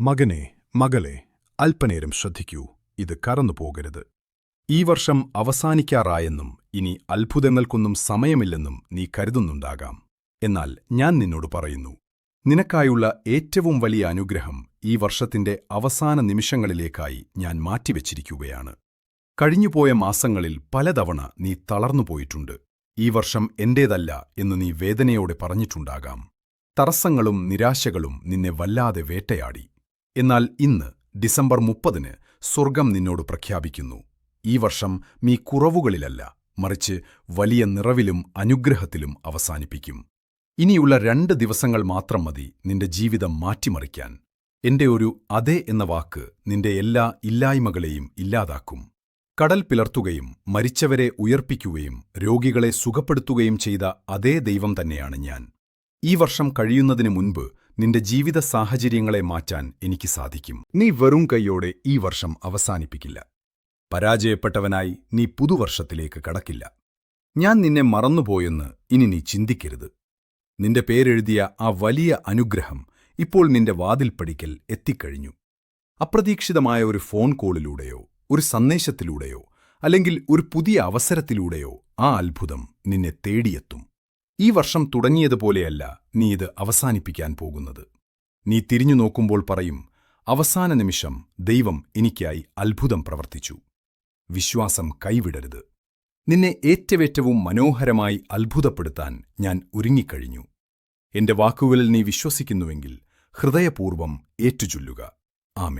മകനെ മകളെ അല്പനേരം ശ്രദ്ധിക്കൂ ഇത് കറന്നു കറന്നുപോകരുത് ഈ വർഷം അവസാനിക്കാറായെന്നും ഇനി അത്ഭുതങ്ങൾക്കൊന്നും സമയമില്ലെന്നും നീ കരുതുന്നുണ്ടാകാം. എന്നാൽ ഞാൻ നിന്നോട് പറയുന്നു നിനക്കായുള്ള ഏറ്റവും വലിയ അനുഗ്രഹം ഈ വർഷത്തിന്റെ അവസാന നിമിഷങ്ങളിലേക്കായി ഞാൻ മാറ്റിവെച്ചിരിക്കുകയാണ്. കഴിഞ്ഞുപോയ മാസങ്ങളിൽ പലതവണ നീ തളർന്നുപോയിട്ടുണ്ട് ഈ വർഷം എന്റേതല്ല എന്ന് നീ വേദനയോടെ പറഞ്ഞിട്ടുണ്ടാകാം. തടസ്സങ്ങളും നിരാശകളും നിന്നെ വല്ലാതെ വേട്ടയാടി. എന്നാൽ ഇന്ന് ഡിസംബർ മുപ്പതിന് സ്വർഗം നിന്നോട് പ്രഖ്യാപിക്കുന്നു. ഈ വർഷം നീ കുറവുകളിലല്ല മറിച്ച് വലിയ നിറവിലും അനുഗ്രഹത്തിലും അവസാനിപ്പിക്കും. ഇനിയുള്ള രണ്ട് ദിവസങ്ങൾ മാത്രം മതി നിന്റെ ജീവിതം മാറ്റിമറിക്കാൻ. എന്റെ ഒരു അതെ എന്ന വാക്ക് നിന്റെ എല്ലാ ഇല്ലായ്മകളെയും ഇല്ലാതാക്കും. കടൽ പിളർത്തുകയും മരിച്ചവരെ ഉയർപ്പിക്കുകയും രോഗികളെ സുഖപ്പെടുത്തുകയും ചെയ്ത അതേ ദൈവം തന്നെയാണ് ഞാൻ. ഈ വർഷം കഴിയുന്നതിന് മുൻപ് നിന്റെ ജീവിത സാഹചര്യങ്ങളെ മാറ്റാൻ എനിക്ക് സാധിക്കും. നീ വെറും കൈയോടെ ഈ വർഷം അവസാനിപ്പിക്കില്ല. പരാജയപ്പെട്ടവനായി നീ പുതുവർഷത്തിലേക്ക് കടക്കില്ല. ഞാൻ നിന്നെ മറന്നുപോയെന്ന് ഇനി നീ ചിന്തിക്കരുത്. നിന്റെ പേരെഴുതിയ ആ വലിയ അനുഗ്രഹം ഇപ്പോൾ നിന്റെ വാതിൽപ്പടിക്കൽ എത്തിക്കഴിഞ്ഞു. അപ്രതീക്ഷിതമായ ഒരു ഫോൺ കോളിലൂടെയോ ഒരു സന്ദേശത്തിലൂടെയോ അല്ലെങ്കിൽ ഒരു പുതിയ അവസരത്തിലൂടെയോ ആ അത്ഭുതം നിന്നെ തേടിയെത്തും. ഈ വർഷം തുടങ്ങിയതുപോലെയല്ല നീ ഇത് അവസാനിപ്പിക്കാൻ പോകുന്നത്. നീ തിരിഞ്ഞു നോക്കുമ്പോൾ പറയും അവസാന നിമിഷം ദൈവം എനിക്കായി അത്ഭുതം പ്രവർത്തിച്ചു. വിശ്വാസം കൈവിടരുത്. നിന്നെ ഏറ്റവേറ്റവും മനോഹരമായി അത്ഭുതപ്പെടുത്താൻ ഞാൻ ഒരുങ്ങിക്കഴിഞ്ഞു. എന്റെ വാക്കുകളിൽ നീ വിശ്വസിക്കുന്നുവെങ്കിൽ ഹൃദയപൂർവം ഏറ്റുചൊല്ലുക. ആമേൻ.